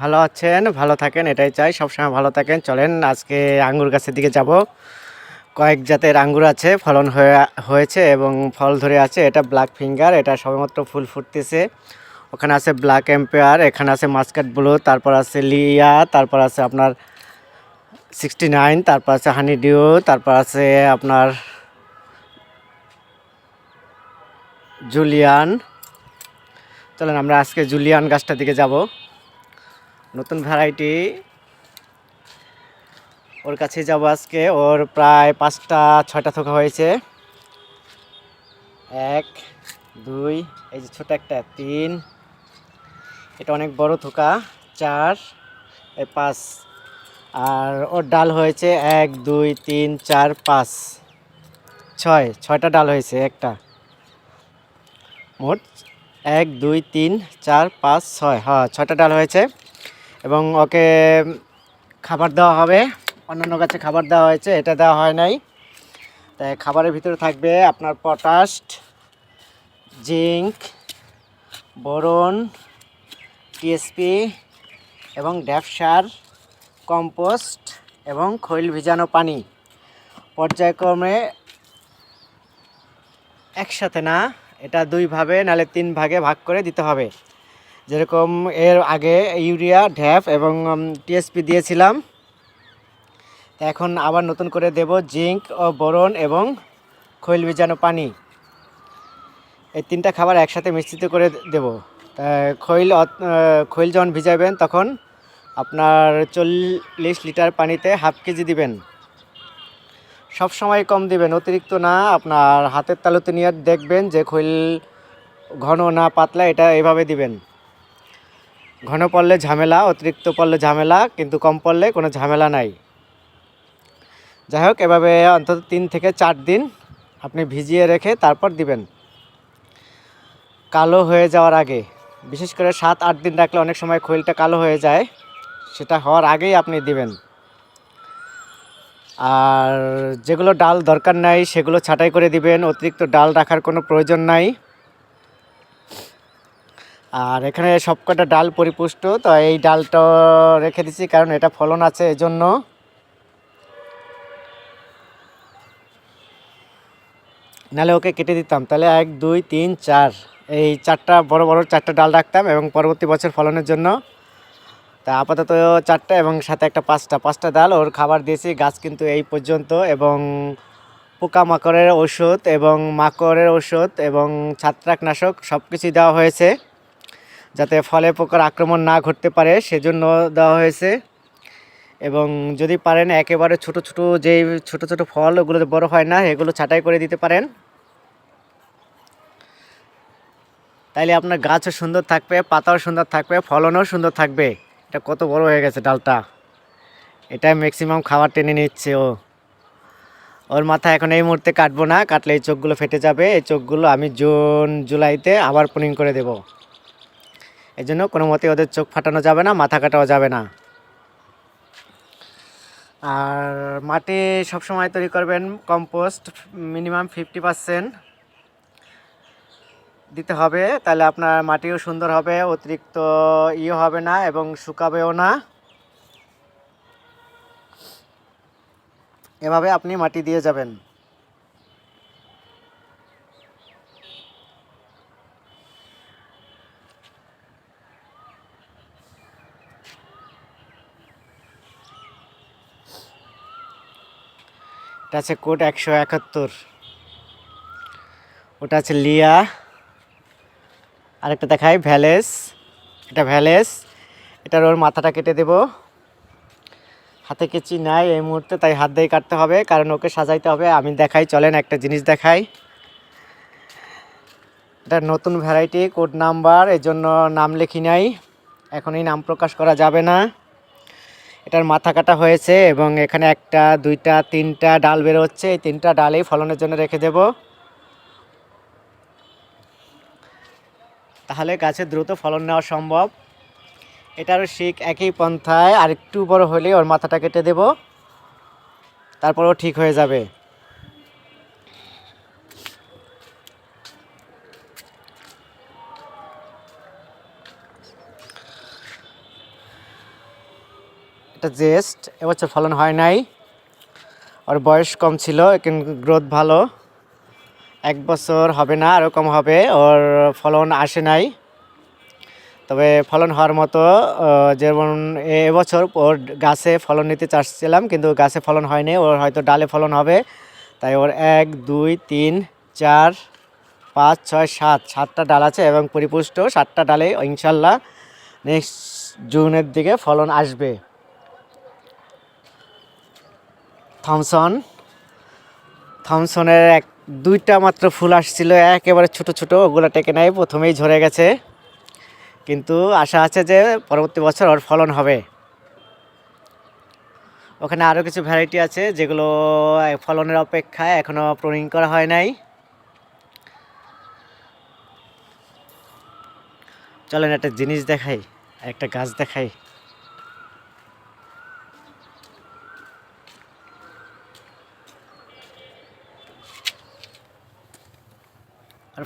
ভালো আছেন, ভালো থাকেন, এটাই চাই। সবসময় ভালো থাকেন। চলেন, আজকে আঙ্গুর গাছের দিকে যাব। কয়েক জাতের আঙ্গুর আছে, ফলন হয়ে, হয়েছে এবং ফল ধরে আছে। এটা ব্ল্যাক ফিঙ্গার এটা সবেমাত্র ফুল ফুটতেছে। ওখানে আছে ব্ল্যাক এম্পেয়ার এখানে আছে মাস্কাট ব্লু তারপর আছে লিয়া তারপর আছে আপনার সিক্সটি নাইন তারপর আছে হানি ডিউ তারপর আছে আপনার জুলিয়ান চলেন, আমরা আজকে জুলিয়ান গাছটার দিকে যাব। নতুন ভ্যারাইটি ওর কাছে যাব আজকে। ওর প্রায় পাঁচটা, ছয়টা থোকা হয়েছে। এক, দুই, এই যে ছোটো একটা, তিন। এটা অনেক বড় থোকা, চার, এই পাঁচ। আর ওর ডাল হয়েছে এক, দুই, তিন, চার, পাঁচ। ছয়, ছয়টা ডাল হয়েছে একটা। মোট এক, দুই, তিন, চার, পাঁচ, ছয়। হ্যাঁ ছয়টা ডাল হয়েছে। এবং ওকে খাবার দেওয়া হবে। অন্যান্য গাছে খাবার দেওয়া হয়েছে, এটা দেওয়া হয় নাই। তাই খাবারের ভিতরে থাকবে আপনার পটাশ জিঙ্ক বোরন টিএসপি এবং ড্যাপসার কম্পোস্ট এবং খৈল ভিজানো পানি। পর্যায়ক্রমে একসাথে না, এটা দুই ভাবে নালে তিন ভাগে ভাগ করে দিতে হবে। যেরকম এর আগে ইউরিয়া, ঢ্যাপ এবং টিএসপি দিয়েছিলাম। এখন আবার নতুন করে দেব জিঙ্ক ও বোরন এবং খৈল ভিজানো পানি। এই তিনটা খাবার একসাথে মিশ্রিত করে দেব। খৈল খৈল যখন ভিজাবেন তখন আপনার চল্লিশ লিটার পানিতে হাফ কেজি দিবেন। সব সময় কম দিবেন, অতিরিক্ত না। আপনার হাতের তালুতে নিয়ে দেখবেন যে খৈল ঘন না পাতলা, এটা এভাবে দিবেন। ঘন পড়লে ঝামেলা, অতিরিক্ত পড়লে ঝামেলা, কিন্তু কম পড়লে কোনো ঝামেলা নাই। যাই হোক এভাবে অন্তত তিন থেকে চার দিন আপনি ভিজিয়ে রেখে তারপর দিবেন। কালো হয়ে যাওয়ার আগে, বিশেষ করে সাত, আট দিন রাখলে অনেক সময় খৈলটা কালো হয়ে যায়, সেটা হওয়ার আগেই আপনি দিবেন। আর যেগুলো ডাল দরকার নাই, সেগুলো ছাঁটাই করে দিবেন, অতিরিক্ত ডাল রাখার কোনো প্রয়োজন নাই। আর এখানে সবকটা ডাল পরিপুষ্ট, তো এই ডালটা রেখে দিছি কারণ এটা ফলন আছে এজন্য। নাহলে ওকে কেটে দিতাম। তাহলে এক, দুই, তিন, চার। এই চারটা, বড় বড় চারটা ডাল রাখতাম এবং পরবর্তী বছর ফলনের জন্য। তা আপাতত চারটা এবং সাথে একটা পাঁচটা। পাঁচটা ডাল, ওর খাবার দিয়েছি, গাছ কিন্তু এই পর্যন্ত এবং পোকামাকড়ের ওষুধ এবং মাকড়ের ওষুধ এবং ছত্রাকনাশক সব কিছুই দেওয়া হয়েছে। যাতে ফলে পোকার আক্রমণ না ঘটতে পারে, সেজন্য দেওয়া হয়েছে। এবং যদি পারেন একেবারে ছোট ছোট যেই ছোট ছোট ফল ওগুলো বড় হয় না, এগুলো ছাঁটাই করে দিতে পারেন। তাইলে আপনার গাছও সুন্দর থাকবে, পাতাও সুন্দর থাকবে, ফলনও সুন্দর থাকবে। এটা কত বড় হয়ে গেছে ডালটা। এটা ম্যাক্সিমাম খাবার টেনে নিচ্ছে ও। ওর মাথা এখন এই মুহূর্তে কাটবো না, কাটলে এই চোখগুলো ফেটে যাবে। এই চোখগুলো আমি জুন, জুলাইতে আবার পুনিং করে দেব। এই জন্য কোনো মতে ওদের চোখ ফাটানো যাবে না, মাথা কাটাও যাবে না। আর মাটি সবসময় তৈরি করবেন কম্পোস্ট মিনিমাম ফিফটি পার্সেন্ট দিতে হবে। তাহলে আপনার মাটিও সুন্দর হবে, অতিরিক্ত ইয়ে হবে না এবং শুকাবেও না। এভাবে আপনি মাটি দিয়ে যাবেন। এটা আছে কোড একশো একাত্তর। ওটা আছে লিয়া। আরেকটা দেখাই, ভ্যালেস। এটা ভ্যালেস। এটার ওর মাথাটা কেটে দেব। হাতে কেচি নাই এই মুহূর্তে, তাই হাত দিয়ে কাটতে হবে, কারণ ওকে সাজাইতে হবে। আমি দেখাই, চলেন একটা জিনিস দেখাই। এটা নতুন ভ্যারাইটি কোড নাম্বার এই জন্য নাম লিখি নাই। এখন এই নাম প্রকাশ করা যাবে না। এটার মাথা কাটা হয়েছে এবং এখানে একটা, দুইটা, তিনটা ডাল বেরোচ্ছে। এই তিনটা ডালেই ফলনের জন্য রেখে দেব। তাহলে গাছে দ্রুত ফলন নেওয়া সম্ভব। এটারও শিক একই পন্থায় আর একটু বড় হলে ওর মাথাটা কেটে দেব। তারপরও ঠিক হয়ে যাবে। একটা জেস্ট এবছর ফলন হয় নাই। ওর বয়স কম ছিল কিন্তু গ্রোথ ভালো। এক বছর হবে না আরও কম হবে, ওর ফলন আসে নাই। তবে ফলন হওয়ার মতো যেমন এবছর ওর গাছে ফলন নিতে চাচ্ছিলাম, কিন্তু গাছে ফলন হয়নি, ওর হয়তো ডালে ফলন হবে। তাই ওর এক, দুই, তিন, চার, পাঁচ, ছয়, সাত, সাতটা ডাল আছে এবং পরিপুষ্ট সাতটা ডালে ইনশাল্লাহ নেক্সট জুনের দিকে ফলন আসবে। থমসন। থমসনের এক, দুইটা মাত্র ফুল আসছিল, একেবারে ছোট ছোট, ওগুলো টেকে নাই, প্রথমেই ঝরে গেছে। কিন্তু আশা আছে যে পরবর্তী বছর ওর ফলন হবে। ওখানে আরও কিছু ভ্যারাইটি আছে, যেগুলো ফলনের অপেক্ষায় এখনও প্রুনিং করা হয় নাই। চলেন একটা জিনিস দেখাই, একটা গাছ দেখাই।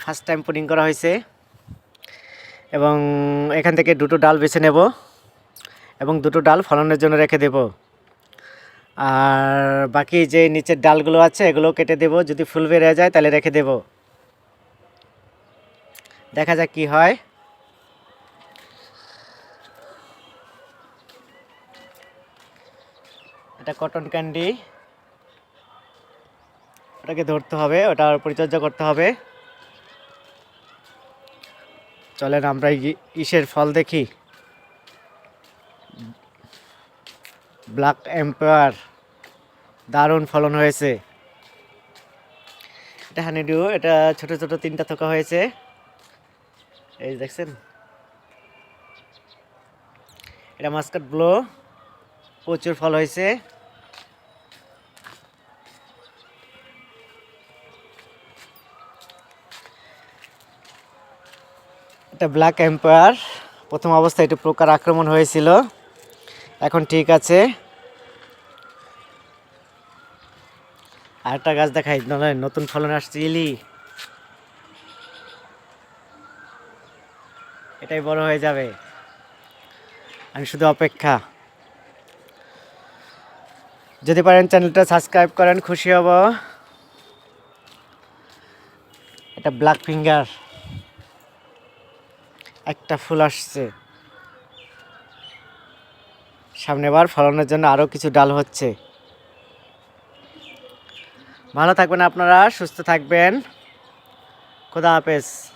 ফার্স্ট টাইম পুডিং করা হয়েছে। এবং এখান থেকে দুটো ডাল বেছে নেব এবং দুটো ডাল ফলনের জন্য রেখে দেব। আর বাকি যে নিচের ডালগুলো আছে, এগুলো কেটে দেব। যদি ফুল বেড়ে যায়, তাহলে রেখে দেব। দেখা যাক কি হয়। এটা কটন ক্যান্ডি ওটাকে ধরতে হবে, ওটার পরিচর্যা করতে হবে। চলেন আমরা ইসের ফল দেখি। ব্ল্যাক এম্পায়ার, দারুণ ফলন হয়েছে। এটা হানিডু এটা ছোট ছোট তিনটা থোকা হয়েছে। এই দেখছেন? এটা মাস্কাট ব্লো, প্রচুর ফল হয়েছে। এটা ব্ল্যাক এম্পায়ার প্রথম অবস্থায় একটু প্রকার আক্রমণ হয়েছিল। এখন ঠিক আছে। আরেকটা গাছ দেখাই নয় নতুন ফলন আসছে, ইলি। এটাই বড় হয়ে যাবে। আমি শুধু অপেক্ষা। যদি পারেন চ্যানেলটা সাবস্ক্রাইব করেন, খুশি হব। এটা ব্ল্যাক ফিঙ্গার একটা ফুল আসছে। সামনেবার ফলানোর জন্য আরও কিছু ডাল হচ্ছে। ভালো থাকবেন আপনারা, সুস্থ থাকবেন। খোদা হাফেজ।